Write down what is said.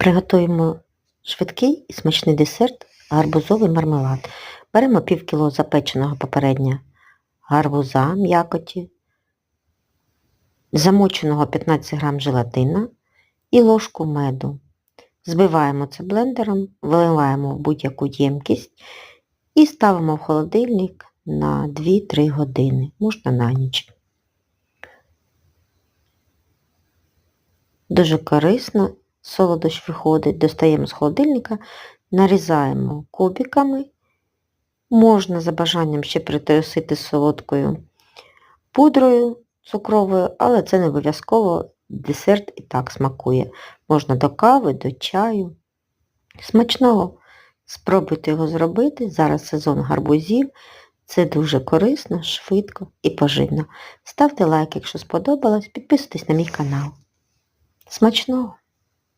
Приготуємо швидкий і смачний десерт гарбузовий мармелад. Беремо пів кіло запеченого попередньо гарбуза м'якоті, замоченого 15 грам желатина і ложку меду. Збиваємо це блендером, виливаємо в будь-яку ємкість і ставимо в холодильник на 2-3 години, можна на ніч. Дуже корисно, солодощ виходить, достаємо з холодильника, нарізаємо кубиками. Можна за бажанням ще притрусити солодкою пудрою цукровою, але це не обов'язково, десерт і так смакує. Можна до кави, до чаю. Смачного! Спробуйте його зробити. Зараз сезон гарбузів. Це дуже корисно, швидко і поживно. Ставте лайк, якщо сподобалось, підписуйтесь на мій канал. Смачного!